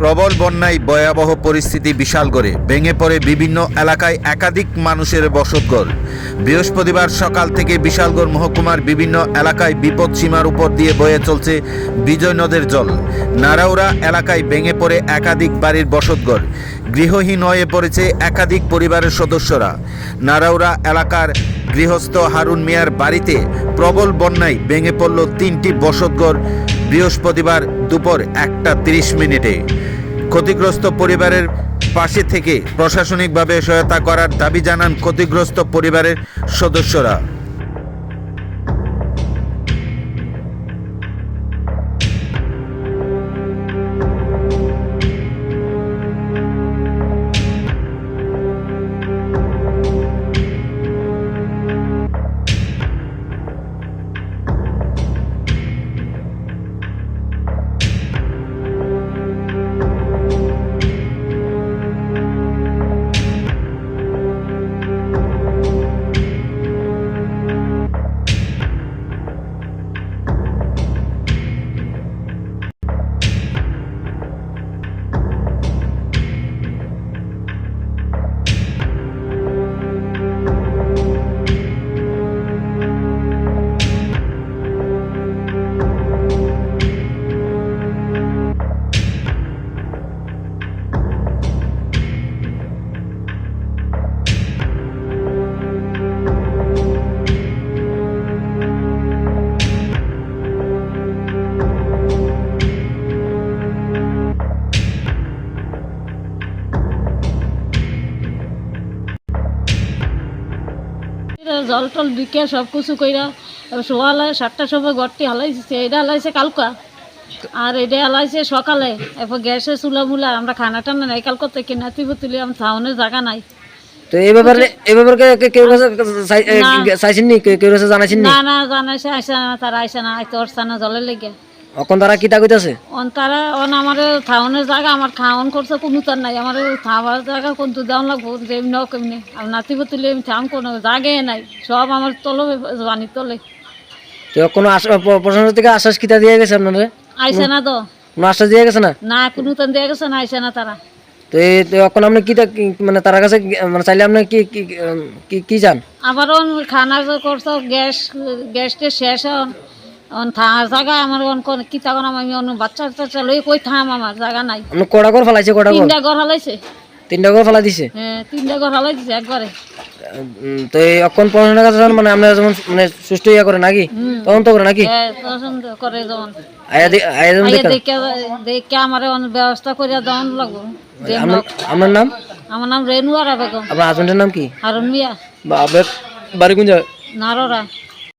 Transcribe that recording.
প্রবল বন্যায় ভয়াবহ পরিস্থিতি বিশালগড়ে ভেঙে পড়ে বিভিন্ন এলাকায় একাধিক মানুষের বসতঘর। বৃহস্পতিবার সকাল থেকে বিশালগড় মহকুমার বিভিন্ন এলাকায় বিপদ সীমার উপর দিয়ে বয়ে চলছে বিজয় নদের জল। নারাউরা এলাকায় ভেঙে পড়ে একাধিক বাড়ির বসতঘর। গৃহহীন হয়ে পড়েছে একাধিক পরিবারের সদস্যরা। নারাউরা এলাকার গৃহস্থ হারুন মিয়ার বাড়িতে প্রবল বন্যায় ভেঙে পড়ল তিনটি বসতঘর বৃহস্পতিবার দুপুর একটা তিরিশ মিনিটে। ক্ষতিগ্রস্ত পরিবারের পাশে থেকে প্রশাসনিকভাবে সহায়তা করার দাবি জানান ক্ষতিগ্রস্ত পরিবারের সদস্যরা। জল টল বিকে সব কিছু কইরা শোয়ালে সাতটার সময় ঘরটি হালাইছে এটা হালাইছে কালকা। আর এটা হালাইছে সকালে এরপর গ্যাসে চুলা মুলা আমরা খানা টানা নাই কালকা থেকে নাতি তুই আমার থাউনের জায়গা নাই। তো এই ব্যাপারে এই ব্যাপারে কে- কে- কেউ কাছে চাই- এ, না। চাইছেননি কেউ কেউ কাছে জানাইছেন না? না জানাইছে আইসে না তারা আইসা না আইতে অরসা না জলের লেগে। এখন তারা কিতা কইতাছে? অন তারা অন আমার থাউনের জায়গা আমার খাওয়ান করছে কোনো তার নাই। আমার খাওয়ার জায়গা কোন দাম লাগবো যেমনি হোক এমনি আর নাতি তুলি আমি থাম কোনো জায়গায় নাই। সব আমার তলে জানি তলে। তো কোনো প্রশাসন থেকে আশ্বাস কিতা দিয়ে গেছে আপনারা? আইসে না তো। কোনো আশ্বাস দিয়ে গেছে না? না কোনো তান দিয়ে গেছে না আইসে না তারা। তো তো এখন আপনি কি- মানে তার কাছে মানে চাইলে আপনি কি কি কি কি চান? আবারও খানা করছ গ্যাস গ্যাসটা শেষ হন অন থাকার জায়গা আমার অন কোন কি তখন আমি অন বাচ্চা টাচ্চা লই কই থাম আমার জায়গা নাই। আপনি কড়া ঘর ফেলাইছে কড়া ঘর। তিনটা ঘর তিনটা ঘর ফেলা দিছে? হ্যাঁ তিনটা ঘর দিছে একবারে। উম, তো এই অক্ষণ প্রশাসনের কাছে যান, মানে আপনারা যেমন মানে সুষ্ঠু ইয়া করে নাকি? তখন তো করে নাকি? হ্যাঁ, পছন্দ করে যেমন আয়া আয়া যেমন আগে দেখা দেখে দেখে আমার অন ব্যবস্থা করে দেওয়ান লাগবো। যে আপনার আপনার নাম? আমার নাম রেনু আর বেগম। আপনার হাজবেন্ডের নাম কি? হারুন মিয়া। বা আপনার বাড়ি কোন জায়গায়? নাররা।